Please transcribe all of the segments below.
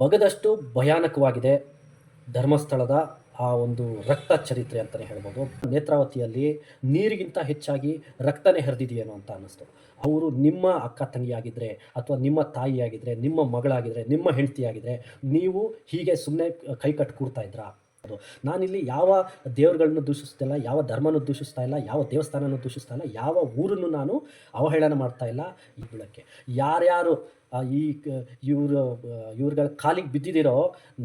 ಬಗದಷ್ಟು ಭಯಾನಕವಾಗಿದೆ ಧರ್ಮಸ್ಥಳದ ಆ ಒಂದು ರಕ್ತ ಚರಿತ್ರೆ ಅಂತಲೇ ಹೇಳ್ಬೋದು. ನೇತ್ರಾವತಿಯಲ್ಲಿ ನೀರಿಗಿಂತ ಹೆಚ್ಚಾಗಿ ರಕ್ತನೇ ಹರಿದಿದೆಯೇನೋ ಅಂತ ಅನ್ನಿಸ್ತು. ಅವರು ನಿಮ್ಮ ಅಕ್ಕ ತಂಗಿಯಾಗಿದ್ದರೆ ಅಥವಾ ನಿಮ್ಮ ತಾಯಿಯಾಗಿದ್ದರೆ ನಿಮ್ಮ ಮಗಳಾಗಿದ್ದರೆ ನಿಮ್ಮ ಹೆಂಡತಿಯಾಗಿದ್ದರೆ ನೀವು ಹೀಗೆ ಸುಮ್ಮನೆ ಕೈ ಕಟ್ಟು ಕೂರ್ತಾ ಇದ್ರಾ? ಅದು ನಾನಿಲ್ಲಿ ಯಾವ ದೇವರುಗಳನ್ನು ದೂಷಿಸ್ತಿಲ್ಲ ಯಾವ ಧರ್ಮನೂ ದೂಷಿಸ್ತಾ ಇಲ್ಲ, ಯಾವ ದೇವಸ್ಥಾನನೂ ದೂಷಿಸ್ತಾ ಇಲ್ಲ, ಯಾವ ಊರನ್ನು ನಾನು ಅವಹೇಳನ ಮಾಡ್ತಾ ಇಲ್ಲ ಈ ಯಾರು ಯಾರ್ಯಾರು ಈ ಇವರು ಇವ್ರಗಳ ಕಾಲಿಗೆ ಬಿದ್ದಿದ್ದೀರೋ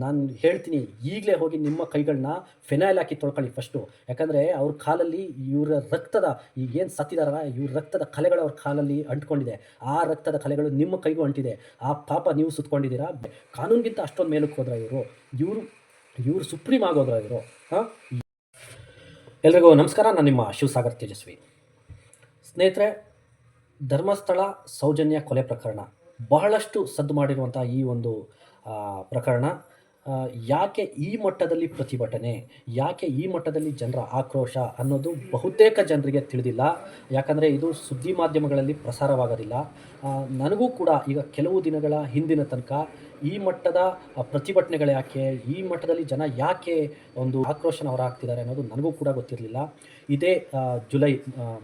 ನಾನು ಹೇಳ್ತೀನಿ, ಈಗಲೇ ಹೋಗಿ ನಿಮ್ಮ ಕೈಗಳನ್ನ ಫೆನೈಲ್ ಹಾಕಿ ತೊಳ್ಕೊಳ್ಳಿ ಫಸ್ಟು ಯಾಕಂದರೆ ಅವ್ರ ಕಾಲಲ್ಲಿ ಇವರ ರಕ್ತದ ಈಗೇನು ಸತ್ತಿದಾರಲ್ಲ, ಇವ್ರ ರಕ್ತದ ಕಲೆಗಳು ಅವ್ರ ಕಾಲಲ್ಲಿ ಅಂಟ್ಕೊಂಡಿದೆ. ಆ ರಕ್ತದ ಕಲೆಗಳು ನಿಮ್ಮ ಕೈಗೂ ಅಂಟಿದೆ. ಆ ಪಾಪ ನೀವು ಸುತ್ಕೊಂಡಿದ್ದೀರಾ? ಕಾನೂನಿಗಿಂತ ಅಷ್ಟೊಂದು ಮೇಲಕ್ಕೆ ಹೋದ್ರ ಇವರು. ಇವರು ಇವರು ಸುಪ್ರೀಂ ಆಗೋದ್ರ ಇವರು ಹಾಂ? ಎಲ್ರಿಗೂ ನಮಸ್ಕಾರ, ನಾನು ನಿಮ್ಮ ಶಿವಸಾಗರ್ ತೇಜಸ್ವಿ. ಸ್ನೇಹಿತರೆ, ಧರ್ಮಸ್ಥಳ ಸೌಜನ್ಯ ಕೊಲೆ ಪ್ರಕರಣ ಬಹಳಷ್ಟು ಸದ್ದು ಮಾಡಿರುವಂಥ ಈ ಒಂದು ಪ್ರಕರಣ. ಯಾಕೆ ಈ ಮಟ್ಟದಲ್ಲಿ ಪ್ರತಿಭಟನೆ, ಯಾಕೆ ಈ ಮಟ್ಟದಲ್ಲಿ ಜನರ ಆಕ್ರೋಶ ಅನ್ನೋದು ಬಹುತೇಕ ಜನರಿಗೆ ತಿಳಿದಿಲ್ಲ. ಯಾಕಂದರೆ ಇದು ಸುದ್ದಿ ಮಾಧ್ಯಮಗಳಲ್ಲಿ ಪ್ರಸಾರವಾಗೋದಿಲ್ಲ. ನನಗೂ ಕೂಡ ಈಗ ಕೆಲವು ದಿನಗಳ ಹಿಂದಿನ ತನಕ ಈ ಮಟ್ಟದ ಪ್ರತಿಭಟನೆಗಳು ಯಾಕೆ, ಈ ಮಟ್ಟದಲ್ಲಿ ಜನ ಯಾಕೆ ಒಂದು ಆಕ್ರೋಶನ ಹೊರಹಾಕ್ತಿದ್ದಾರೆ ಅನ್ನೋದು ನನಗೂ ಕೂಡ ಗೊತ್ತಿರಲಿಲ್ಲ. ಇದೇ ಜುಲೈ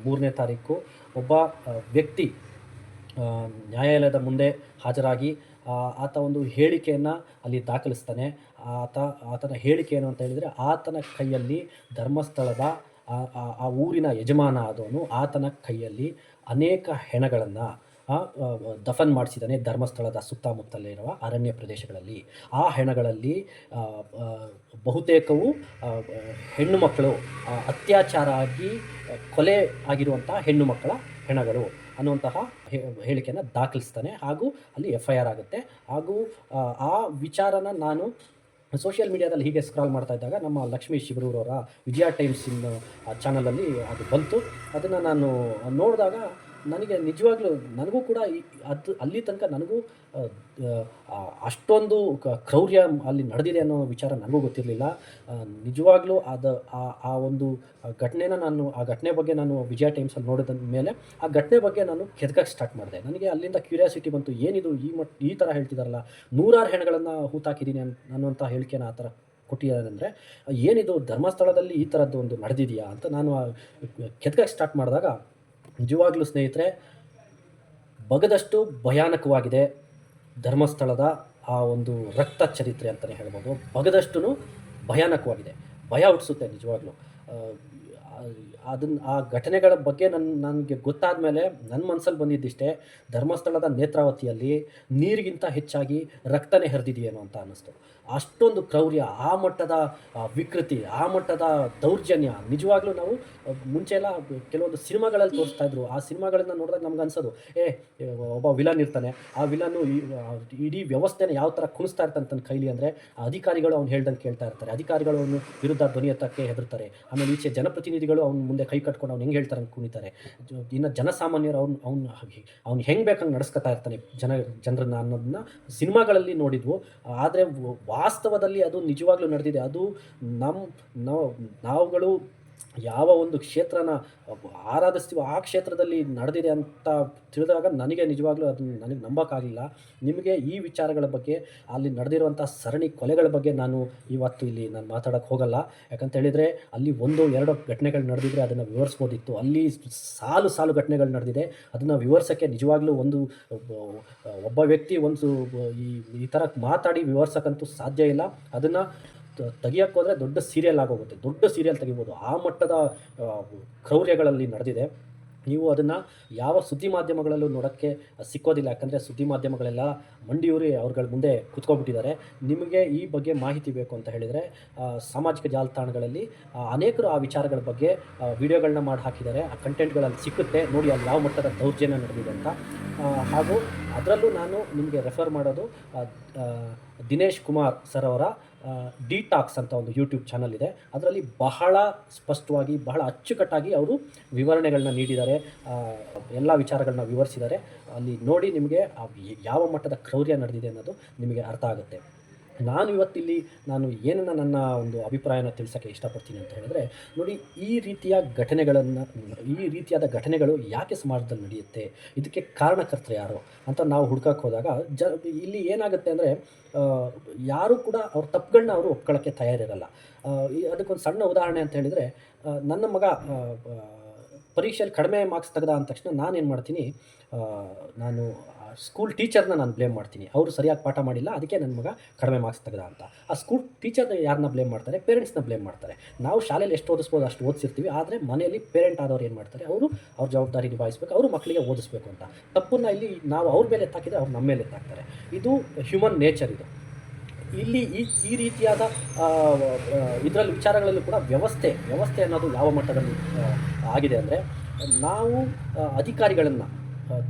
ಮೂರನೇ ತಾರೀಕು ಒಬ್ಬ ವ್ಯಕ್ತಿ ನ್ಯಾಯಾಲಯದ ಮುಂದೆ ಹಾಜರಾಗಿ ಆತ ಒಂದು ಹೇಳಿಕೆಯನ್ನು ಅಲ್ಲಿ ದಾಖಲಿಸ್ತಾನೆ. ಆತ, ಆತನ ಹೇಳಿಕೆ ಏನು ಅಂತ ಹೇಳಿದರೆ, ಆತನ ಕೈಯಲ್ಲಿ ಧರ್ಮಸ್ಥಳದ ಆ- ಊರಿನ ಯಜಮಾನ ಆದವನು ಆತನ ಕೈಯಲ್ಲಿ ಅನೇಕ ಹೆಣಗಳನ್ನು ದಫನ್ ಮಾಡಿಸಿದ್ದಾನೆ ಧರ್ಮಸ್ಥಳದ ಸುತ್ತಮುತ್ತಲಿರುವ ಅರಣ್ಯ ಪ್ರದೇಶಗಳಲ್ಲಿ. ಆ ಹೆಣಗಳಲ್ಲಿ ಬಹುತೇಕವು ಹೆಣ್ಣು ಮಕ್ಕಳು ಅತ್ಯಾಚಾರ ಆಗಿ ಕೊಲೆ ಆಗಿರುವಂಥ ಹೆಣ್ಣು ಮಕ್ಕಳ ಹೆಣಗಳು. ಅನ್ನುವಂತಹ ಹೇಳಿಕೆಯನ್ನು ದಾಖಲಿಸ್ತಾನೆ ಹಾಗೂ ಅಲ್ಲಿ ಎಫ್ ಐ ಆರ್ ಆಗುತ್ತೆ. ಹಾಗೂ ಆ, ವಿಚಾರನ ನಾನು ಸೋಷಿಯಲ್ ಮೀಡಿಯಾದಲ್ಲಿ ಹೀಗೆ ಸ್ಕ್ರಾಲ್ ಮಾಡ್ತಾ ಇದ್ದಾಗ ನಮ್ಮ ಲಕ್ಷ್ಮೀ ಶಿಬರೂರವರ ವಿಜಯ ಟೈಮ್ಸ್ ಚಾನಲಲ್ಲಿ ಅದು ಬಂತು. ಅದನ್ನು ನಾನು ನೋಡಿದಾಗ ನನಗೆ ನಿಜವಾಗ್ಲೂ ನನಗೂ ಕೂಡ ಅದು ಅಲ್ಲಿ ತನಕ ನನಗೂ ಅಷ್ಟೊಂದು ಕ್ರೌರ್ಯ ಅಲ್ಲಿ ನಡೆದಿದೆ ಅನ್ನೋ ವಿಚಾರ ನನಗೂ ಗೊತ್ತಿರಲಿಲ್ಲ. ನಿಜವಾಗ್ಲೂ ಅದು ಆ ಆ ಒಂದು ಘಟನೆನ ನಾನು, ಆ ಘಟನೆ ಬಗ್ಗೆ ನಾನು ವಿಜಯ ಟೈಮ್ಸಲ್ಲಿ ನೋಡಿದ ಮೇಲೆ ಆ ಘಟನೆ ಬಗ್ಗೆ ನಾನು ಕೆದಕಕ್ಕೆ ಸ್ಟಾರ್ಟ್ ಮಾಡಿದೆ. ನನಗೆ ಅಲ್ಲಿಂದ ಕ್ಯೂರಿಯಾಸಿಟಿ ಬಂತು, ಏನಿದು ಈ ಮಟ್, ಈ ಥರ ಹೇಳ್ತಿದಾರಲ್ಲ, ನೂರಾರು ಹೆಣಗಳನ್ನು ಹೂತಾಕಿದ್ದೀನಿ ಅನ್ ಅನ್ನುವಂಥ ಹೇಳಿಕೆನ ಆ ಥರ ಕೊಟ್ಟಿದ್ದಾರೆ ಏನಿದು ಧರ್ಮಸ್ಥಳದಲ್ಲಿ ಈ ಥರದ್ದು ಒಂದು ನಡೆದಿದೆಯಾ ಅಂತ ನಾನು ಕೆದಕಕ್ಕೆ ಸ್ಟಾರ್ಟ್ ಮಾಡಿದಾಗ ನಿಜವಾಗ್ಲೂ ಸ್ನೇಹಿತರೆ, ಬಗದಷ್ಟು ಭಯಾನಕವಾಗಿದೆ ಧರ್ಮಸ್ಥಳದ ಆ ಒಂದು ರಕ್ತ ಚರಿತ್ರೆ ಅಂತಲೇ ಹೇಳ್ಬೋದು. ಬಗದಷ್ಟು ಭಯಾನಕವಾಗಿದೆ. ಭಯ ಹುಟ್ಟಿಸುತ್ತೆ ನಿಜವಾಗ್ಲೂ. ಅದನ್ನು ಆ ಘಟನೆಗಳ ಬಗ್ಗೆ ನನ್ನ ನನಗೆ ಗೊತ್ತಾದ ಮೇಲೆ ನನ್ನ ಮನಸ್ಸಲ್ಲಿ ಬಂದಿದ್ದಿಷ್ಟೇ, ಧರ್ಮಸ್ಥಳದ ನೇತ್ರಾವತಿಯಲ್ಲಿ ನೀರಿಗಿಂತ ಹೆಚ್ಚಾಗಿ ರಕ್ತನೇ ಹರಿದಿದೆಯೇನೋ ಅಂತ ಅನ್ನಿಸ್ತು. ಅಷ್ಟೊಂದು ಕ್ರೌರ್ಯ, ಆ ಮಟ್ಟದ ವಿಕೃತಿ, ಆ ಮಟ್ಟದ ದೌರ್ಜನ್ಯ. ನಿಜವಾಗ್ಲೂ ನಾವು ಮುಂಚೆ ಎಲ್ಲ ಕೆಲವೊಂದು ಸಿನಿಮಾಗಳಲ್ಲಿ ತೋರಿಸ್ತಾ ಇದ್ರು. ಆ ಸಿನಿಮಾಗಳನ್ನ ನೋಡಿದಾಗ ನಮ್ಗೆ ಅನ್ಸೋದು, ಏ ಒಬ್ಬ ವಿಲನ್ ಇರ್ತಾನೆ. ಆ ವಿಲನ್ನು ಇಡೀ ವ್ಯವಸ್ಥೆನ ಯಾವ ಥರ ಕುಣಿಸ್ತಾ ಇರ್ತಾನೆ ತನ್ನ ಕೈಲಿ ಅಂದರೆ, ಅಧಿಕಾರಿಗಳು ಅವ್ನು ಹೇಳ್ದಂಗೆ ಕೇಳ್ತಾ ಇರ್ತಾರೆ. ಅಧಿಕಾರಿಗಳು ಅವನು ವಿರುದ್ಧ ಧ್ವನಿ ಎತ್ತಕ್ಕೆ ಹೆದರ್ತಾರೆ. ಆಮೇಲೆ ಈಚೆ ಜನಪ್ರತಿನಿಧಿಗಳು ಅವ್ನ ಮುಂದೆ ಕೈ ಕಟ್ಕೊಂಡು ಅವ್ನು ಹೆಂಗೆ ಹೇಳ್ತಾರೆ ಕುಣಿತಾರೆ. ಇನ್ನು ಜನಸಾಮಾನ್ಯರು ಅವ್ನು ಅವ್ನು ಅವ್ನು ಹೆಂಗೆ ಬೇಕಂಗೆ ನಡೆಸ್ಕೊತಾ ಇರ್ತಾನೆ ಜನ, ಜನರನ್ನ ಅನ್ನೋದನ್ನ ಸಿನಿಮಾಗಳಲ್ಲಿ ನೋಡಿದ್ವು. ಆದರೆ ವಾಸ್ತವದಲ್ಲಿ ಅದು ನಿಜವಾಗ್ಲೂ ನಡೆದಿದೆ. ಅದು ನಮ್ಮ ನಾವು ನಾವುಗಳು ಯಾವ ಒಂದು ಕ್ಷೇತ್ರನ ಆರಾಧಿಸ್ತೀವೋ ಆ ಕ್ಷೇತ್ರದಲ್ಲಿ ನಡೆದಿದೆ ಅಂತ ತಿಳಿದಾಗ ನನಗೆ ನಿಜವಾಗ್ಲೂ ಅದನ್ನು ನನಗೆ ನಂಬೋಕ್ಕಾಗಲಿಲ್ಲ. ನಿಮಗೆ ಈ ವಿಚಾರಗಳ ಬಗ್ಗೆ, ಅಲ್ಲಿ ನಡೆದಿರುವಂಥ ಸರಣಿ ಕೊಲೆಗಳ ಬಗ್ಗೆ ನಾನು ಇವತ್ತು ಇಲ್ಲಿ ನಾನು ಮಾತಾಡೋಕ್ಕೆ ಹೋಗಲ್ಲ. ಯಾಕಂತ ಹೇಳಿದರೆ, ಅಲ್ಲಿ ಒಂದು, ಎರಡು ಘಟನೆಗಳು ನಡೆದಿದ್ರೆ ಅದನ್ನು ವಿವರಿಸ್ಬೋದಿತ್ತು. ಅಲ್ಲಿ ಸಾಲು ಸಾಲು ಘಟನೆಗಳು ನಡೆದಿದೆ. ಅದನ್ನು ವಿವರಿಸೋಕ್ಕೆ ನಿಜವಾಗ್ಲೂ ಒಂದು ಒಬ್ಬ- ವ್ಯಕ್ತಿ ಒಂದು ಈ ಈ ಥರ ಮಾತಾಡಿ ವಿವರಿಸೋಕ್ಕಂತೂ ಸಾಧ್ಯ ಇಲ್ಲ. ಅದನ್ನು ತೆಗಿಯೋಕ್ಕೆ ಹೋದರೆ ದೊಡ್ಡ ಸೀರಿಯಲ್ ಆಗೋಗುತ್ತೆ. ದೊಡ್ಡ ಸೀರಿಯಲ್ ತೆಗಿಬೋದು. ಆ ಮಟ್ಟದ ಕ್ರೌರ್ಯಗಳಲ್ಲಿ ನಡೆದಿದೆ. ನೀವು ಅದನ್ನು ಯಾವ ಸುದ್ದಿ ಮಾಧ್ಯಮಗಳಲ್ಲೂ ನೋಡೋಕ್ಕೆ ಸಿಕ್ಕೋದಿಲ್ಲ. ಯಾಕಂದರೆ ಸುದ್ದಿ ಮಾಧ್ಯಮಗಳೆಲ್ಲ ಮಂಡಿಯೂರಿ ಅವ್ರಗಳ ಮುಂದೆ ಕುತ್ಕೊಬಿಟ್ಟಿದ್ದಾರೆ ನಿಮಗೆ ಈ ಬಗ್ಗೆ ಮಾಹಿತಿ ಬೇಕು ಅಂತ ಹೇಳಿದರೆ ಸಾಮಾಜಿಕ ಜಾಲತಾಣಗಳಲ್ಲಿ ಅನೇಕರು ಆ ವಿಚಾರಗಳ ಬಗ್ಗೆ ವಿಡಿಯೋಗಳನ್ನ ಮಾಡಿ ಹಾಕಿದ್ದಾರೆ. ಆ ಕಂಟೆಂಟ್ಗಳಲ್ಲಿ ಸಿಕ್ಕುತ್ತೆ. ನೋಡಿ ಅಲ್ಲಿ ಯಾವ ಮಟ್ಟದ ದೌರ್ಜನ್ಯ ನಡೆದಿದೆ ಅಂತ. ಹಾಗೂ ಅದರಲ್ಲೂ ನಾನು ನಿಮಗೆ ರೆಫರ್ ಮಾಡೋದು ದಿನೇಶ್ ಕುಮಾರ್ ಸರ್ ಅವರ ಡಿಟಾಕ್ಸ್ ಅಂತ ಒಂದು ಯೂಟ್ಯೂಬ್ ಚಾನಲ್ ಇದೆ. ಅದರಲ್ಲಿ ಬಹಳ ಸ್ಪಷ್ಟವಾಗಿ, ಬಹಳ ಅಚ್ಚುಕಟ್ಟಾಗಿ ಅವರು ವಿವರಣೆಗಳನ್ನ ನೀಡಿದ್ದಾರೆ. ಎಲ್ಲ ವಿಚಾರಗಳನ್ನ ವಿವರಿಸಿದ್ದಾರೆ. ಅಲ್ಲಿ ನೋಡಿ ನಿಮಗೆ ಯಾವ ಮಟ್ಟದ ಕ್ರೌರ್ಯ ನಡೆದಿದೆ ಅನ್ನೋದು ನಿಮಗೆ ಅರ್ಥ ಆಗುತ್ತೆ. ನಾನು ಇವತ್ತಿಲ್ಲಿ ನಾನು ಏನನ್ನು ನನ್ನ ಒಂದು ಅಭಿಪ್ರಾಯನ ತಿಳಿಸೋಕ್ಕೆ ಇಷ್ಟಪಡ್ತೀನಿ ಅಂತ ಹೇಳಿದ್ರೆ, ನೋಡಿ, ಈ ರೀತಿಯ ಘಟನೆಗಳನ್ನು, ಈ ರೀತಿಯಾದ ಘಟನೆಗಳು ಯಾಕೆ ಸಮಾಜದಲ್ಲಿ ನಡೆಯುತ್ತೆ, ಇದಕ್ಕೆ ಕಾರಣಕರ್ತರು ಯಾರು ಅಂತ ನಾವು ಹುಡ್ಕಕ್ಕೆ ಹೋದಾಗ, ಜ, ಇಲ್ಲಿ ಏನಾಗುತ್ತೆ ಅಂದರೆ ಯಾರು ಕೂಡ ಅವ್ರ ತಪ್ಪುಗಳನ್ನ ಅವರು ಒಪ್ಕೊಳ್ಳೋಕ್ಕೆ ತಯಾರಿರಲ್ಲ. ಅದಕ್ಕೊಂದು ಸಣ್ಣ ಉದಾಹರಣೆ ಅಂತ ಹೇಳಿದರೆ ನನ್ನ ಮಗ ಪರೀಕ್ಷೆಯಲ್ಲಿ ಕಡಿಮೆ ಮಾರ್ಕ್ಸ್ ತೆಗೆದ ಅಂದ ತಕ್ಷಣ ನಾನೇನು ಮಾಡ್ತೀನಿ ನಾನು ಸ್ಕೂಲ್ ಟೀಚರ್ನ ನಾನು ಬ್ಲೇಮ್ ಮಾಡ್ತೀನಿ. ಅವರು ಸರಿಯಾಗಿ ಪಾಠ ಮಾಡಿಲ್ಲ, ಅದಕ್ಕೆ ನನ್ನ ಮಗ ಕಡಿಮೆ ಮಾರ್ಕ್ಸ್ ತೆಗೆದ ಅಂತ. ಆ ಸ್ಕೂಲ್ ಟೀಚರ್ನ ಯಾರನ್ನ ಬ್ಲೇಮ್ ಮಾಡ್ತಾರೆ? ಪೇರೆಂಟ್ಸ್ನ ಬ್ಲೇಮ್ ಮಾಡ್ತಾರೆ. ನಾವು ಶಾಲೆಯಲ್ಲಿ ಎಷ್ಟು ಓದಿಸ್ಬೋದು, ಅಷ್ಟು ಓದಿಸಿರ್ತೀವಿ. ಆದರೆ ಮನೆಯಲ್ಲಿ ಪೇರೆಂಟ್ ಆದವ್ರು ಏನು ಮಾಡ್ತಾರೆ? ಅವರು ಅವ್ರ ಜವಾಬ್ದಾರಿ ನಿಭಾಯಿಸಬೇಕು, ಅವರು ಮಕ್ಕಳಿಗೆ ಓದಿಸ್ಬೇಕು ಅಂತ. ತಪ್ಪನ್ನು ಇಲ್ಲಿ ನಾವು ಅವ್ರ ಮೇಲೆ ಎತ್ತಾಕಿದ್ರೆ ಅವ್ರು ನಮ್ಮ ಮೇಲೆ ಎತ್ತಾಕ್ತಾರೆ. ಇದು ಹ್ಯೂಮನ್ ನೇಚರ್ ಇದು. ಇಲ್ಲಿ ಈ ಈ ರೀತಿಯಾದ ಇದರಲ್ಲಿ ವಿಚಾರಗಳಲ್ಲೂ ಕೂಡ ವ್ಯವಸ್ಥೆ ವ್ಯವಸ್ಥೆ ಅನ್ನೋದು ಯಾವ ಮಟ್ಟದಲ್ಲಿ ಆಗಿದೆ ಅಂದರೆ ನಾವು ಅಧಿಕಾರಿಗಳನ್ನು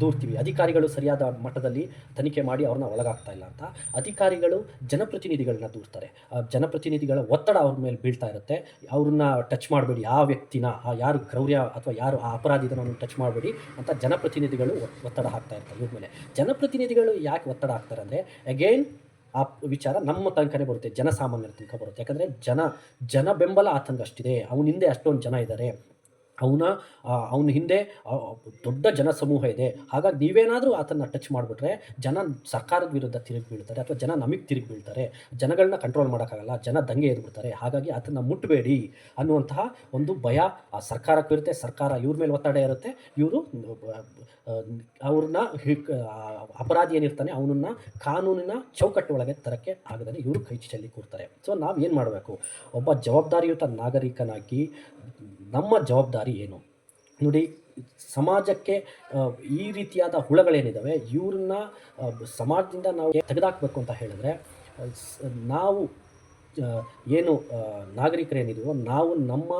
ದೂರ್ತೀವಿ. ಅಧಿಕಾರಿಗಳು ಸರಿಯಾದ ಮಟ್ಟದಲ್ಲಿ ತನಿಖೆ ಮಾಡಿ ಅವ್ರನ್ನ ಒಳಗಾಗ್ತಾ ಇಲ್ಲ ಅಂತ. ಅಧಿಕಾರಿಗಳು ಜನಪ್ರತಿನಿಧಿಗಳನ್ನ ದೂರ್ತಾರೆ. ಜನಪ್ರತಿನಿಧಿಗಳ ಒತ್ತಡ ಅವ್ರ ಮೇಲೆ ಬೀಳ್ತಾ ಇರುತ್ತೆ. ಅವ್ರನ್ನ ಟಚ್ ಮಾಡಬೇಡಿ. ಯಾವ ವ್ಯಕ್ತಿನ ಯಾರು ಕ್ರೌರ್ಯ ಅಥವಾ ಯಾರು ಆ ಅಪರಾಧಿನ ಟಚ್ ಮಾಡಬೇಡಿ ಅಂತ ಜನಪ್ರತಿನಿಧಿಗಳು ಒತ್ತಡ ಹಾಕ್ತಾ ಇರ್ತಾರೆ ಇವ್ರ ಮೇಲೆ. ಜನಪ್ರತಿನಿಧಿಗಳು ಯಾಕೆ ಒತ್ತಡ ಹಾಕ್ತಾರೆ ಅಂದರೆ ಅಗೈನ್ ಆ ವಿಚಾರ ನಮ್ಮ ತನಕನೇ ಬರುತ್ತೆ, ಜನಸಾಮಾನ್ಯರ ತನಕ ಬರುತ್ತೆ. ಯಾಕಂದರೆ ಜನ ಜನ ಬೆಂಬಲ ಆತನಿಗೆ ಅಷ್ಟಿದೆ. ಅವನ ಹಿಂದೆ ಅಷ್ಟೊಂದು ಜನ ಇದ್ದಾರೆ ಅವನ ಅವನ ಹಿಂದೆ ದೊಡ್ಡ ಜನ ಸಮೂಹ ಇದೆ. ಹಾಗಾಗಿ ನೀವೇನಾದರೂ ಆತನ ಟಚ್ ಮಾಡಿಬಿಟ್ರೆ ಜನ ಸರ್ಕಾರದ ವಿರುದ್ಧ ತಿರುಗಿ ಬೀಳ್ತಾರೆ ಅಥವಾ ಜನ ನಮಗೆ ತಿರುಗಿ ಬೀಳ್ತಾರೆ. ಜನಗಳನ್ನ ಕಂಟ್ರೋಲ್ ಮಾಡೋಕ್ಕಾಗಲ್ಲ, ಜನ ದಂಗೆ ಎದ್ಬಿಡ್ತಾರೆ. ಹಾಗಾಗಿ ಆತನ ಮುಟ್ಟಬೇಡಿ ಅನ್ನುವಂತಹ ಒಂದು ಭಯ ಆ ಸರ್ಕಾರಕ್ಕೂ ಇರುತ್ತೆ. ಸರ್ಕಾರ ಇವ್ರ ಮೇಲೆ ಒತ್ತಡ ಇರುತ್ತೆ. ಇವರು ಅವ್ರನ್ನ ಅಪರಾಧಿ ಏನಿರ್ತಾನೆ ಅವನನ್ನ ಕಾನೂನಿನ ಚೌಕಟ್ಟು ಒಳಗೆ ತರಕ್ಕೆ ಆಗದಲ್ಲಿ ಇವರು ಕೈ ಚೆಲ್ಲಿ ಕೂರ್ತಾರೆ. ಸೊ ನಾವು ಏನು ಮಾಡಬೇಕು? ಒಬ್ಬ ಜವಾಬ್ದಾರಿಯುತ ನಾಗರಿಕನಾಗಿ ನಮ್ಮ ಜವಾಬ್ದಾರಿ ಏನು? ನೋಡಿ, ಸಮಾಜಕ್ಕೆ ಈ ರೀತಿಯಾದ ಹುಳಗಳೇನಿದ್ದಾವೆ ಇವ್ರನ್ನ ಸಮಾಜದಿಂದ ನಾವು ತೆಗೆದಾಕ್ಬೇಕು ಅಂತ ಹೇಳಿದ್ರೆ ನಾವು ಏನು ನಾಗರಿಕರೇನಿದೆಯೋ ನಾವು ನಮ್ಮ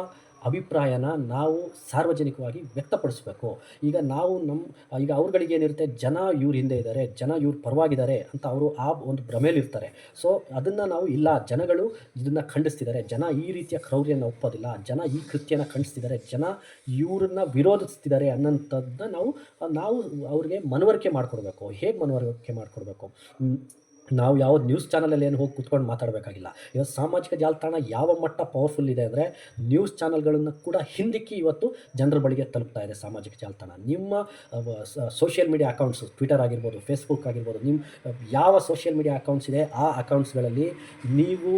ಅಭಿಪ್ರಾಯನ ನಾವು ಸಾರ್ವಜನಿಕವಾಗಿ ವ್ಯಕ್ತಪಡಿಸಬೇಕು. ಈಗ ನಾವು ನಮ್ಮ ಈಗ ಅವ್ರುಗಳಿಗೆ ಏನಿರುತ್ತೆ, ಜನ ಇವ್ರ ಹಿಂದೆ ಇದ್ದಾರೆ ಜನ ಇವ್ರ ಪರವಾಗಿದ್ದಾರೆ ಅಂತ ಅವರು ಆ ಒಂದು ಭ್ರಮೆಯಲ್ಲಿರ್ತಾರೆ. ಸೊ, ಅದನ್ನು ನಾವು ಇಲ್ಲ, ಜನಗಳು ಇದನ್ನು ಖಂಡಿಸ್ತಿದ್ದಾರೆ ಜನ ಈ ರೀತಿಯ ಕ್ರೌರ್ಯನ ಒಪ್ಪೋದಿಲ್ಲ, ಜನ ಈ ಕೃತ್ಯನ ಖಂಡಿಸ್ತಿದ್ದಾರೆ ಜನ ಇವ್ರನ್ನ ವಿರೋಧಿಸ್ತಿದ್ದಾರೆ ಅನ್ನೋಂಥದ್ದನ್ನ ನಾವು ನಾವು ಅವ್ರಿಗೆ ಮನವರಿಕೆ ಮಾಡಿಕೊಡ್ಬೇಕು. ಹೇಗೆ ಮನವರಿಕೆ ಮಾಡಿಕೊಡ್ಬೇಕು? ನಾವು ಯಾವ ನ್ಯೂಸ್ ಚಾನಲಲ್ಲಿ ಏನು ಹೋಗಿ ಕುತ್ಕೊಂಡು ಮಾತಾಡಬೇಕಾಗಿಲ್ಲ. ಇವತ್ತು ಸಾಮಾಜಿಕ ಜಾಲತಾಣ ಯಾವ ಮಟ್ಟ ಪವರ್ಫುಲ್ ಇದೆ ಅಂದರೆ ನ್ಯೂಸ್ ಚಾನಲ್ಗಳನ್ನು ಕೂಡ ಹಿಂದಿಕ್ಕಿ ಇವತ್ತು ಜನರ ಬಳಿಗೆ ತಲುಪ್ತಾ ಇದೆ ಸಾಮಾಜಿಕ ಜಾಲತಾಣ. ನಿಮ್ಮ ಸೋಷಿಯಲ್ ಮೀಡಿಯಾ ಅಕೌಂಟ್ಸ್ ಟ್ವಿಟರ್ ಆಗಿರ್ಬೋದು ಫೇಸ್ಬುಕ್ ಆಗಿರ್ಬೋದು ನಿಮ್ಮ ಯಾವ ಸೋಷಿಯಲ್ ಮೀಡಿಯಾ ಅಕೌಂಟ್ಸ್ ಇದೆ, ಆ ಅಕೌಂಟ್ಸ್ಗಳಲ್ಲಿ ನೀವು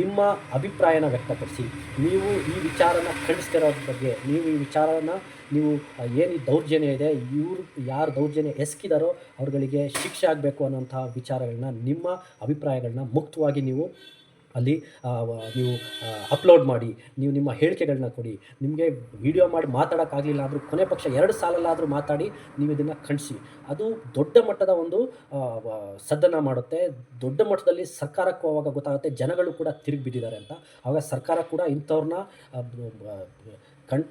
ನಿಮ್ಮ ಅಭಿಪ್ರಾಯನ ವ್ಯಕ್ತಪಡಿಸಿ, ನೀವು ಈ ವಿಚಾರನ ಖಂಡಿಸ್ತಿರೋದ್ರ ಬಗ್ಗೆ, ನೀವು ಈ ವಿಚಾರನ ನೀವು ಏನು ದೌರ್ಜನ್ಯ ಇದೆ, ಇವರು, ಯಾರು ದೌರ್ಜನ್ಯ ಎಸ್ಕಿದಾರೋ ಅವ್ರಗಳಿಗೆ ಶಿಕ್ಷೆ ಆಗಬೇಕು ಅನ್ನೋಂಥ ವಿಚಾರಗಳನ್ನ ನಿಮ್ಮ ಅಭಿಪ್ರಾಯಗಳನ್ನ ಮುಕ್ತವಾಗಿ ನೀವು ಅಲ್ಲಿ ನೀವು ಅಪ್ಲೋಡ್ ಮಾಡಿ, ನೀವು ನಿಮ್ಮ ಹೇಳಿಕೆಗಳನ್ನ ಕೊಡಿ. ನಿಮಗೆ ವಿಡಿಯೋ ಮಾಡಿ ಮಾತಾಡೋಕ್ಕಾಗಲಿಲ್ಲ ಆದರೂ ಕೊನೆ ಪಕ್ಷ ಎರಡು ಸಾಲಲ್ಲಾದರೂ ಮಾತಾಡಿ, ನೀವು ಇದನ್ನು ಖಂಡಿಸಿ. ಅದು ದೊಡ್ಡ ಮಟ್ಟದ ಒಂದು ಸದ್ದನ್ನು ಮಾಡುತ್ತೆ. ದೊಡ್ಡ ಮಟ್ಟದಲ್ಲಿ ಸರ್ಕಾರಕ್ಕೂ ಆವಾಗ ಗೊತ್ತಾಗುತ್ತೆ, ಜನಗಳು ಕೂಡ ತಿರುಗಿ ಬಿದ್ದಿದ್ದಾರೆ ಅಂತ. ಆವಾಗ ಸರ್ಕಾರ ಕೂಡ ಇಂಥವ್ರನ್ನ ಕಣ್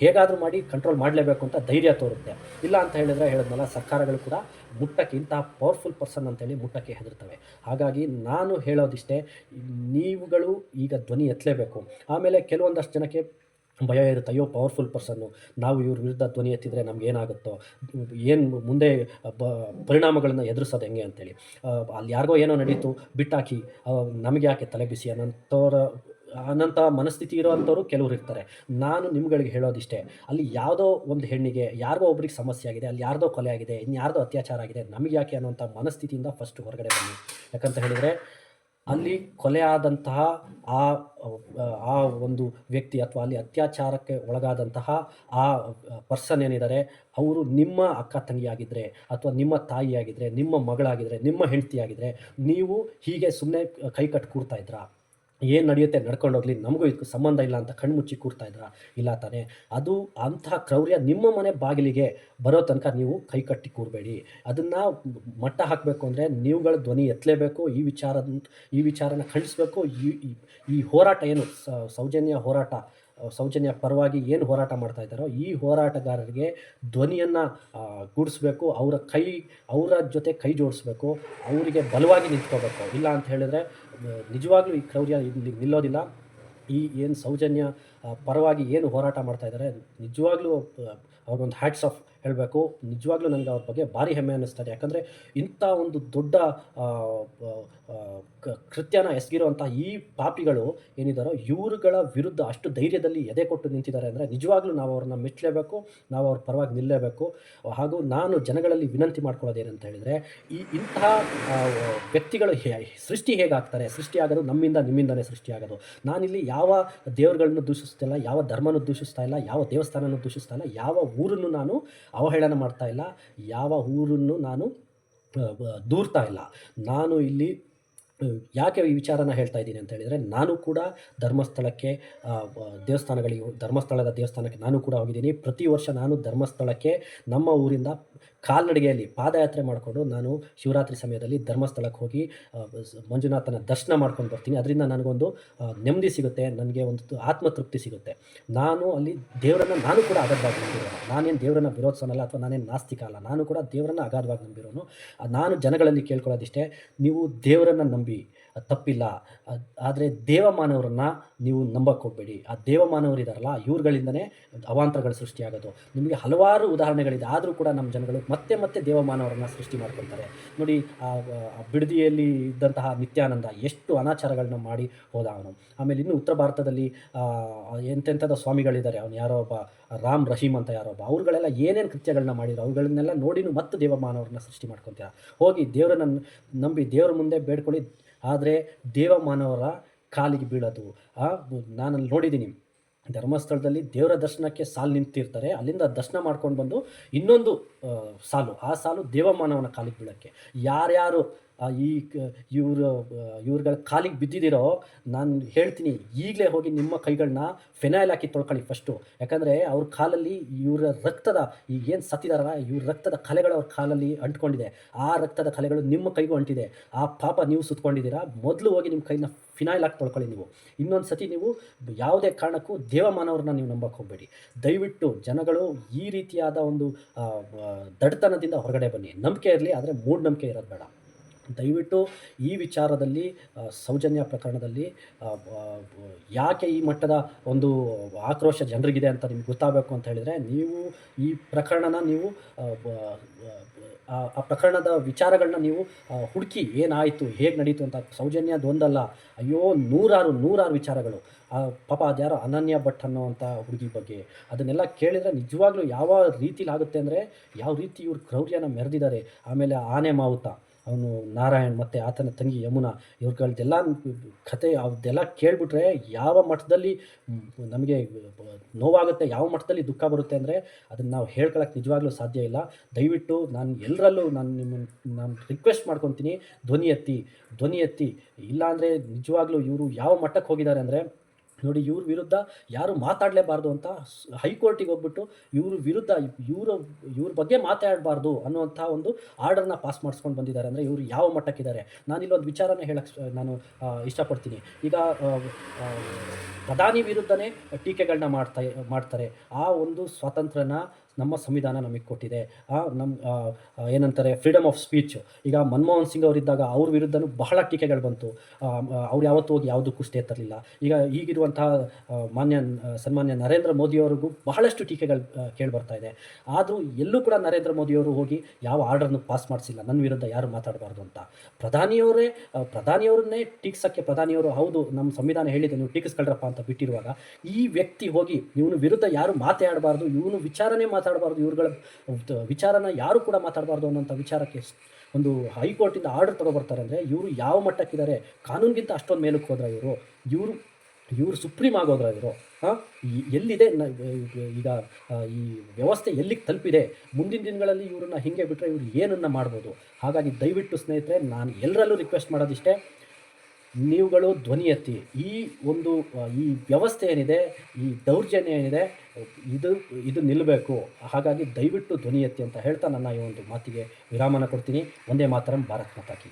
ಹೇಗಾದರೂ ಮಾಡಿ ಕಂಟ್ರೋಲ್ ಮಾಡಲೇಬೇಕು ಅಂತ ಧೈರ್ಯ ತೋರುತ್ತೆ. ಇಲ್ಲ ಅಂತ ಹೇಳಿದ್ರೆ ಹೇಳಿದ್ನಲ್ಲ, ಸರ್ಕಾರಗಳು ಕೂಡ ಮುಟ್ಟಕ್ಕೆ ಇಂತಹ ಪವರ್ಫುಲ್ ಪರ್ಸನ್ ಅಂತೇಳಿ ಮುಟ್ಟಕ್ಕೆ ಹೆದರ್ತವೆ. ಹಾಗಾಗಿ ನಾನು ಹೇಳೋದಿಷ್ಟೇ, ನೀವುಗಳು ಈಗ ಧ್ವನಿ ಎತ್ತಲೇಬೇಕು. ಆಮೇಲೆ ಕೆಲವೊಂದಷ್ಟು ಜನಕ್ಕೆ ಭಯ ಇರುತ್ತೆ, ಅಯ್ಯೋ ಪವರ್ಫುಲ್ ಪರ್ಸನ್ನು ನಾವು ಇವ್ರ ವಿರುದ್ಧ ಧ್ವನಿ ಎತ್ತಿದರೆ ನಮ್ಗೆ ಏನಾಗುತ್ತೋ? ಏನು ಮುಂದೆ ಬ, ಪರಿಣಾಮಗಳನ್ನು ಎದುರಿಸೋದು ಹೆಂಗೆ ಅಂತೇಳಿ. ಅಲ್ಲಿ ಯಾರಿಗೋ ಏನೋ ನಡೀತು, ಬಿಟ್ಟಾಕಿ ನಮಗೆ ಯಾಕೆ ತಲೆ ಬಿಸಿ? ಅನ್ನೋಂಥವ್ರ ಅನ್ನೋಂಥ ಮನಸ್ಥಿತಿ ಇರೋವಂಥವ್ರು ಕೆಲವರು ಇರ್ತಾರೆ. ನಾನು ನಿಮ್ಗಳಿಗೆ ಹೇಳೋದಿಷ್ಟೇ, ಅಲ್ಲಿ ಯಾವುದೋ ಒಂದು ಹೆಣ್ಣಿಗೆ ಯಾರಿಗೋ ಒಬ್ರಿಗೆ ಸಮಸ್ಯೆ ಆಗಿದೆ, ಅಲ್ಲಿ ಯಾರ್ದೋ ಕೊಲೆ ಆಗಿದೆ ಇನ್ನು ಯಾರ್ದೋ ಅತ್ಯಾಚಾರ ಆಗಿದೆ, ನಮಗೆ ಯಾಕೆ ಅನ್ನೋಂಥ ಮನಸ್ಥಿತಿಯಿಂದ ಫಸ್ಟ್ ಹೊರಗಡೆ ಬನ್ನಿ. ಯಾಕಂತ ಹೇಳಿದರೆ, ಅಲ್ಲಿ ಕೊಲೆ ಆದಂತಹ ಆ ಆ ಒಂದು ವ್ಯಕ್ತಿ ಅಥವಾ ಅಲ್ಲಿ ಅತ್ಯಾಚಾರಕ್ಕೆ ಒಳಗಾದಂತಹ ಆ ಪರ್ಸನ್ ಏನಿದ್ದಾರೆ ಅವರು ನಿಮ್ಮ ಅಕ್ಕ ತಂಗಿಯಾಗಿದ್ದರೆ ಅಥವಾ ನಿಮ್ಮ ತಾಯಿಯಾಗಿದ್ದರೆ ನಿಮ್ಮ ಮಗಳಾಗಿದ್ದರೆ ನಿಮ್ಮ ಹೆಂಡತಿಯಾಗಿದ್ದರೆ ನೀವು ಹೀಗೆ ಸುಮ್ಮನೆ ಕೈ ಕೂರ್ತಾ ಇದ್ರಾ? ಏನು ನಡೆಯುತ್ತೆ, ನಡ್ಕೊಂಡು ಹೋಗ್ಲಿ, ನಮಗೂ ಇದಕ್ಕೆ ಸಂಬಂಧ ಇಲ್ಲ ಅಂತ ಕಣ್ಮುಚ್ಚಿ ಕೂರ್ತಾ ಇದ್ರಾ, ಇಲ್ಲ ತಾನೇ. ಅದು ಅಂತಹ ಕ್ರೌರ್ಯ ನಿಮ್ಮ ಮನೆ ಬಾಗಿಲಿಗೆ ಬರೋ ತನಕ ನೀವು ಕೈ ಕಟ್ಟಿ ಕೂರಬೇಡಿ. ಅದನ್ನು ಮಟ್ಟ ಹಾಕಬೇಕು ಅಂದರೆ ನೀವುಗಳ ಧ್ವನಿ ಎತ್ತಲೇಬೇಕು ಈ ವಿಚಾರದ ಈ ವಿಚಾರನ ಖಂಡಿಸಬೇಕು. ಈ, ಈ- ಹೋರಾಟ ಏನು ಸೌಜನ್ಯ ಹೋರಾಟ, ಸೌಜನ್ಯ ಪರವಾಗಿ ಏನು ಹೋರಾಟ ಮಾಡ್ತಾ ಇದ್ದಾರೋ ಈ ಹೋರಾಟಗಾರರಿಗೆ ಧ್ವನಿಯನ್ನು ಗುಡಿಸ್ಬೇಕು ಅವರ ಕೈ, ಅವರ ಜೊತೆ ಕೈ ಜೋಡಿಸ್ಬೇಕು. ಅವರಿಗೆ ಬಲವಾಗಿ ನಿಂತ್ಕೋಬೇಕು. ಇಲ್ಲ ಅಂತ ಹೇಳಿದ್ರೆ ನಿಜವಾಗ್ಲೂ ಈ ಕ್ರೌರ್ಯ ಇಲ್ಲಿ ನಿಲ್ಲೋದಿಲ್ಲ. ಈ ಏನು ಸೌಜನ್ಯ ಪರವಾಗಿ ಏನು ಹೋರಾಟ ಮಾಡ್ತಾ ಇದ್ದಾರೆ ನಿಜವಾಗ್ಲೂ ಅವ್ರಿಗೊಂದು ಹ್ಯಾಟ್ಸ್ ಆಫ್ ಹೇಳಬೇಕು. ನಿಜವಾಗ್ಲೂ ನನಗೆ ಅವ್ರ ಬಗ್ಗೆ ಭಾರಿ ಹೆಮ್ಮೆ ಅನ್ನಿಸ್ತದೆ. ಯಾಕಂದರೆ ಇಂಥ ಒಂದು ದೊಡ್ಡ ಕೃತ್ಯನ ಎಸಗಿರುವಂಥ ಈ ಪಾಪಿಗಳು ಏನಿದ್ದಾರೋ ಇವರುಗಳ ವಿರುದ್ಧ ಅಷ್ಟು ಧೈರ್ಯದಲ್ಲಿ ಎದೆ ಕೊಟ್ಟು ನಿಂತಿದ್ದಾರೆ ಅಂದರೆ ನಿಜವಾಗ್ಲೂ ನಾವು ಅವ್ರನ್ನ ಮೆಚ್ಚಲೇಬೇಕು, ನಾವು ಅವ್ರ ಪರವಾಗಿ ನಿಲ್ಲಲೇಬೇಕು ಹಾಗೂ ನಾನು ಜನಗಳಲ್ಲಿ ವಿನಂತಿ ಮಾಡ್ಕೊಳ್ಳೋದೇನಂತ ಹೇಳಿದರೆ, ಈ ಇಂತಹ ವ್ಯಕ್ತಿಗಳು ಸೃಷ್ಟಿ ಹೇಗಾಗ್ತಾರೆ? ಸೃಷ್ಟಿಯಾಗೋದು ನಮ್ಮಿಂದ, ನಿಮ್ಮಿಂದನೇ ಸೃಷ್ಟಿಯಾಗೋದು ನಾನಿಲ್ಲಿ ಯಾವ ದೇವರುಗಳನ್ನು ದೂಷಿಸ್ತಿಲ್ಲ ಯಾವ ಧರ್ಮನೂ ದೂಷಿಸ್ತಾ ಇಲ್ಲ, ಯಾವ ದೇವಸ್ಥಾನನೂ ದೂಷಿಸ್ತಾ ಇಲ್ಲ, ಯಾವ ಊರನ್ನು ನಾನು ಅವಹೇಳನ ಮಾಡ್ತಾ ಇಲ್ಲ. ಯಾವ ಊರನ್ನು ನಾನು ದೂರ್ತಾ ಇಲ್ಲ. ನಾನು ಇಲ್ಲಿ ಯಾಕೆ ಈ ವಿಚಾರನ ಹೇಳ್ತಾ ಇದ್ದೀನಿ ಅಂತ ಹೇಳಿದರೆ, ನಾನು ಕೂಡ ಧರ್ಮಸ್ಥಳಕ್ಕೆ ದೇವಸ್ಥಾನಗಳಿಗೆ ಧರ್ಮಸ್ಥಳದ ದೇವಸ್ಥಾನಕ್ಕೆ ನಾನು ಕೂಡ ಹೋಗಿದ್ದೀನಿ. ಪ್ರತಿ ವರ್ಷ ನಾನು ಧರ್ಮಸ್ಥಳಕ್ಕೆ ನಮ್ಮ ಊರಿಂದ ಕಾಲ್ನಡಿಗೆಯಲ್ಲಿ ಪಾದಯಾತ್ರೆ ಮಾಡಿಕೊಂಡು ನಾನು ಶಿವರಾತ್ರಿ ಸಮಯದಲ್ಲಿ ಧರ್ಮಸ್ಥಳಕ್ಕೆ ಹೋಗಿ ಮಂಜುನಾಥನ ದರ್ಶನ ಮಾಡ್ಕೊಂಡು ಬರ್ತೀನಿ. ಅದರಿಂದ ನನಗೊಂದು ನೆಮ್ಮದಿ ಸಿಗುತ್ತೆ, ನನಗೆ ಒಂದು ಆತ್ಮತೃಪ್ತಿ ಸಿಗುತ್ತೆ. ನಾನು ಅಲ್ಲಿ ದೇವರನ್ನು ನಾನು ಕೂಡ ಅಗಾಧವಾಗಿ ನಂಬಿರೋನು ನಾನೇನು ದೇವರನ್ನು ವಿರೋಧಿಸೋನಲ್ಲ ಅಥವಾ ನಾನೇನು ನಾಸ್ತಿಕ ಅಲ್ಲ. ನಾನು ಕೂಡ ದೇವರನ್ನು ಅಗಾಧವಾಗಿ ನಂಬಿರೋನು. ನಾನು ಜನಗಳಲ್ಲಿ ಕೇಳ್ಕೊಳ್ಳೋದಿಷ್ಟೇ, ನೀವು ದೇವರನ್ನು ನಂಬಿ ಅದ್ ತಪ್ಪಿಲ್ಲ. ಆದರೆ ದೇವಮಾನವರನ್ನು ನೀವು ನಂಬಕ್ಕೆ ಹೋಗಬೇಡಿ. ಆ ದೇವಮಾನವರಿದಾರಲ್ಲ ಇವ್ರುಗಳಿಂದನೇ ಅವಾಂತರಗಳು ಸೃಷ್ಟಿಯಾಗೋದು. ನಿಮಗೆ ಹಲವಾರು ಉದಾಹರಣೆಗಳಿದೆ. ಆದರೂ ಕೂಡ ನಮ್ಮ ಜನಗಳು ಮತ್ತೆ ಮತ್ತೆ ದೇವಮಾನವರನ್ನು ಸೃಷ್ಟಿ ಮಾಡ್ಕೊಳ್ತಾರೆ ನೋಡಿ, ಆ ಬಿಡದಿಯಲ್ಲಿ ಇದ್ದಂತಹ ನಿತ್ಯಾನಂದ ಎಷ್ಟು ಅನಾಚಾರಗಳನ್ನ ಮಾಡಿ ಹೋದ ಅವನು. ಆಮೇಲೆ ಇನ್ನು ಉತ್ತರ ಭಾರತದಲ್ಲಿ ಎಂತೆಂಥದ ಸ್ವಾಮಿಗಳಿದ್ದಾರೆ. ಅವನು ಯಾರೋ ಒಬ್ಬ, ರಾಮ್ ರಹೀಮ್ ಅಂತ ಯಾರೋ ಒಬ್ಬ. ಅವ್ರುಗಳೆಲ್ಲ ಏನೇನು ಕೃತ್ಯಗಳನ್ನ ಮಾಡಿದ್ರು ಅವುಗಳನ್ನೆಲ್ಲ ನೋಡಿನೂ ಮತ್ತೆ ದೇವಮಾನವರನ್ನ ಸೃಷ್ಟಿ ಮಾಡ್ಕೊತೀರ. ಹೋಗಿ ದೇವರನ್ನ ನಂಬಿ ದೇವರ ಮುಂದೆ ಬೇಡ್ಕೊಳ್ಳಿ. ಆದರೆ ದೇವಮಾನವರ ಕಾಲಿಗೆ ಬೀಳೋದು. ನಾನು ನೋಡಿದ್ದೀನಿ. ಧರ್ಮಸ್ಥಳದಲ್ಲಿ ದೇವರ ದರ್ಶನಕ್ಕೆ ಸಾಲು ನಿಂತಿರ್ತಾರೆ. ಅಲ್ಲಿಂದ ದರ್ಶನ ಮಾಡ್ಕೊಂಡು ಬಂದು ಇನ್ನೊಂದು ಸಾಲು. ಆ ಸಾಲು ದೇವಮಾನವನ ಕಾಲಿಗೆ ಬೀಳೋಕ್ಕೆ. ಯಾರ್ಯಾರು ಈ ಇವರು ಇವ್ರುಗಳ ಕಾಲಿಗೆ ಬಿದ್ದಿದ್ದೀರೋ ನಾನು ಹೇಳ್ತೀನಿ, ಈಗಲೇ ಹೋಗಿ ನಿಮ್ಮ ಕೈಗಳನ್ನ ಫೆನಾಯ್ಲ್ ಹಾಕಿ ತೊಳ್ಕೊಳ್ಳಿ ಫಸ್ಟು ಯಾಕಂದರೆ ಅವ್ರ ಕಾಲಲ್ಲಿ ಇವರ ರಕ್ತದ ಈಗ ಏನು ಸತ್ತಿದಾರಲ್ಲ, ಇವ್ರ ರಕ್ತದ ಕಲೆಗಳು ಅವ್ರ ಕಾಲಲ್ಲಿ ಅಂಟ್ಕೊಂಡಿದೆ. ಆ ರಕ್ತದ ಕಲೆಗಳು ನಿಮ್ಮ ಕೈಗೂ ಅಂಟಿದೆ. ಆ ಪಾಪ ನೀವು ಸುತ್ಕೊಂಡಿದ್ದೀರಾ, ಮೊದಲು ಹೋಗಿ ನಿಮ್ಮ ಕೈನ ಫಿನಾಯ್ಲ್ ಹಾಕಿ ತೊಳ್ಕೊಳ್ಳಿ ನೀವು. ಇನ್ನೊಂದು ಸತಿ ನೀವು ಯಾವುದೇ ಕಾರಣಕ್ಕೂ ದೇವಮಾನವ್ರನ್ನ ನೀವು ನಂಬಕ್ಕೆ ಹೋಗಬೇಡಿ. ದಯವಿಟ್ಟು ಜನಗಳು ಈ ರೀತಿಯಾದ ಒಂದು ದಡ್ತನದಿಂದ ಹೊರಗಡೆ ಬನ್ನಿ. ನಂಬಿಕೆ ಇರಲಿ, ಆದರೆ ಮೂಢನಂಬಿಕೆ ಇರೋದು ಬೇಡ. ದಯವಿಟ್ಟು ಈ ವಿಚಾರದಲ್ಲಿ ಸೌಜನ್ಯ ಪ್ರಕರಣದಲ್ಲಿ ಯಾಕೆ ಈ ಮಟ್ಟದ ಒಂದು ಆಕ್ರೋಶ ಜನರಿಗಿದೆ ಅಂತ ನಿಮ್ಗೆ ಗೊತ್ತಾಗಬೇಕು ಅಂತ ಹೇಳಿದರೆ ನೀವು ಈ ಪ್ರಕರಣನ ನೀವು ಆ, ಪ್ರಕರಣದ ವಿಚಾರಗಳನ್ನ ನೀವು ಹುಡುಕಿ ಏನಾಯಿತು ಹೇಗೆ ನಡೀತು ಅಂತ ಸೌಜನ್ಯದೊಂದಲ್ಲ ಅಯ್ಯೋ ನೂರಾರು ನೂರಾರು ವಿಚಾರಗಳು. ಪಾಪ ಅದ್ಯಾರೋ ಅನನ್ಯ ಭಟ್ ಅನ್ನೋವಂಥ ಹುಡುಗಿ ಬಗ್ಗೆ. ಅದನ್ನೆಲ್ಲ ಕೇಳಿದರೆ ನಿಜವಾಗ್ಲೂ ಯಾವ ರೀತಿಲಿ ಆಗುತ್ತೆ ಅಂದರೆ ಯಾವ ರೀತಿ ಇವ್ರು ಕ್ರೌರ್ಯನ ಮೆರೆದಿದ್ದಾರೆ. ಆಮೇಲೆ ಆನೆ ಮಾವುತ. ಅವನು ನಾರಾಯಣ್ ಮತ್ತು ಆತನ ತಂಗಿ ಯಮುನಾ ಇವ್ರುಗಳ್ದೆಲ್ಲ ಕತೆ ಅವ್ದೆಲ್ಲ ಕೇಳಿಬಿಟ್ರೆ ಯಾವ ಮಟ್ಟದಲ್ಲಿ ನಮಗೆ ನೋವಾಗುತ್ತೆ, ಯಾವ ಮಟ್ಟದಲ್ಲಿ ದುಃಖ ಬರುತ್ತೆ ಅಂದರೆ ಅದನ್ನು ನಾವು ಹೇಳ್ಕೊಳಕ್ಕೆ ನಿಜವಾಗ್ಲೂ ಸಾಧ್ಯ ಇಲ್ಲ. ದಯವಿಟ್ಟು ನಾನು ಎಲ್ಲರಲ್ಲೂ ನಾನು ನಿಮ್ಮನ್ನು ನಾನು ರಿಕ್ವೆಸ್ಟ್ ಮಾಡ್ಕೊತೀನಿ, ಧ್ವನಿ ಎತ್ತಿ ಧ್ವನಿ ಎತ್ತಿ. ಇಲ್ಲಾಂದರೆ ನಿಜವಾಗ್ಲೂ ಇವರು ಯಾವ ಮಟ್ಟಕ್ಕೆ ಹೋಗಿದ್ದಾರೆ ಅಂದರೆ ನೋಡಿ, ಇವ್ರ ವಿರುದ್ಧ ಯಾರು ಮಾತಾಡಲೇಬಾರ್ದು ಅಂತ ಹೈಕೋರ್ಟಿಗೆ ಹೋಗ್ಬಿಟ್ಟು ಇವ್ರ ವಿರುದ್ಧ ಇವರು, ಇವ್ರ ಬಗ್ಗೆ ಮಾತಾಡಬಾರ್ದು ಅನ್ನುವಂಥ ಒಂದು ಆರ್ಡರ್ನ ಪಾಸ್ ಮಾಡಿಸ್ಕೊಂಡು ಬಂದಿದ್ದಾರೆ. ಅಂದರೆ ಇವರು ಯಾವ ಮಟ್ಟಕ್ಕಿದ್ದಾರೆ? ನಾನಿಲ್ಲೊಂದು ವಿಚಾರನೇ ಹೇಳಕ್ಕೆ ನಾನು ಇಷ್ಟಪಡ್ತೀನಿ. ಈಗ ಪ್ರಧಾನಿ ವಿರುದ್ಧನೇ ಟೀಕೆಗಳನ್ನ ಮಾಡ್ತಾ, ಮಾಡ್ತಾರೆ. ಆ ಒಂದು ಸ್ವಾತಂತ್ರ್ಯನ ನಮ್ಮ ಸಂವಿಧಾನ ನಮಗೆ ಕೊಟ್ಟಿದೆ. ನಮ್ಮ ಏನಂತಾರೆ ಫ್ರೀಡಮ್ ಆಫ್ ಸ್ಪೀಚ್ ಈಗ ಮನಮೋಹನ್ ಸಿಂಗ್ ಅವರಿದ್ದಾಗ ಅವ್ರ ವಿರುದ್ಧನೂ ಬಹಳ ಟೀಕೆಗಳು ಬಂತು. ಅವ್ರು ಯಾವತ್ತೂ ಹೋಗಿ ಯಾವುದಕ್ಕೂ ಸ್ಟೇ ತರಲಿಲ್ಲ ಈಗ ಈಗಿರುವಂತಹ ಮಾನ್ಯ ಸನ್ಮಾನ್ಯ ನರೇಂದ್ರ ಮೋದಿಯವರಿಗೂ ಬಹಳಷ್ಟು ಟೀಕೆಗಳು ಕೇಳಿ ಬರ್ತಾ ಇದೆ. ಆದರೂ ಎಲ್ಲೂ ಕೂಡ ನರೇಂದ್ರ ಮೋದಿಯವರು ಹೋಗಿ ಯಾವ ಆರ್ಡರ್ನು ಪಾಸ್ ಮಾಡಿಸಿಲ್ಲ. ನನ್ನ ವಿರುದ್ಧ ಯಾರು ಮಾತಾಡಬಾರ್ದು ಅಂತ. ಪ್ರಧಾನಿಯವರೇ ಪ್ರಧಾನಿಯವರನ್ನೇ ಟೀಕ್ಸಕ್ಕೆ ಪ್ರಧಾನಿಯವರು ಹೌದು ನಮ್ಮ ಸಂವಿಧಾನ ಹೇಳಿದೆ, ನೀವು ಟೀಕಿಸ್ಕೊಳ್ರಪ್ಪ ಅಂತ ಬಿಟ್ಟಿರುವಾಗ ಈ ವ್ಯಕ್ತಿ ಹೋಗಿ ಇವನು ವಿರುದ್ಧ ಯಾರು ಮಾತಾಡಬಾರ್ದು ಇವನು ವಿಚಾರನೇ ಮಾತಾಡಬಾರ್ದು, ಇವ್ರುಗಳ ವಿಚಾರನ ಯಾರು ಕೂಡ ಮಾತಾಡಬಾರ್ದು ಅನ್ನೋಂಥ ವಿಚಾರಕ್ಕೆ ಒಂದು ಹೈಕೋರ್ಟಿಂದ ಆರ್ಡರ್ ತಗೊಬರ್ತಾರೆ ಅಂದರೆ ಇವರು ಯಾವ ಮಟ್ಟಕ್ಕಿದ್ದಾರೆ, ಕಾನೂನಿಗಿಂತ ಅಷ್ಟೊಂದು ಮೇಲಕ್ಕೆ ಹೋದ್ರೆ ಇವರು ಇವರು ಇವರು ಸುಪ್ರೀಂ ಆಗೋದ್ರ ಇವರು, ಹಾಂ? ಎಲ್ಲಿದೆ ಈಗ ಈ ವ್ಯವಸ್ಥೆ ಎಲ್ಲಿಗೆ ತಲುಪಿದೆ, ಮುಂದಿನ ದಿನಗಳಲ್ಲಿ ಇವರನ್ನ ಹಿಂಗೆ ಬಿಟ್ಟರೆ ಇವರು ಏನನ್ನ ಮಾಡ್ಬೋದು? ಹಾಗಾಗಿ ದಯವಿಟ್ಟು ಸ್ನೇಹಿತರೆ, ನಾನು ಎಲ್ಲರಲ್ಲೂ ರಿಕ್ವೆಸ್ಟ್ ಮಾಡೋದಿಷ್ಟೇ. ನೀವುಗಳು ಧ್ವನಿ ಎತ್ತಿ. ಈ ಒಂದು ಈ ವ್ಯವಸ್ಥೆ ಏನಿದೆ, ಈ ದೌರ್ಜನ್ಯ ಏನಿದೆ, ಇದು ಇದು ನಿಲ್ಲಬೇಕು ಹಾಗಾಗಿ ದಯವಿಟ್ಟು ಧ್ವನಿ ಎತ್ತಿ ಅಂತ ಹೇಳ್ತಾ ನನ್ನ ಈ ಒಂದು ಮಾತಿಗೆ ವಿರಾಮನ ಕೊಡ್ತೀನಿ. ಒಂದೇ ಮಾತರಂ, ಭಾರತ್ ಮಾತಾ ಕಿ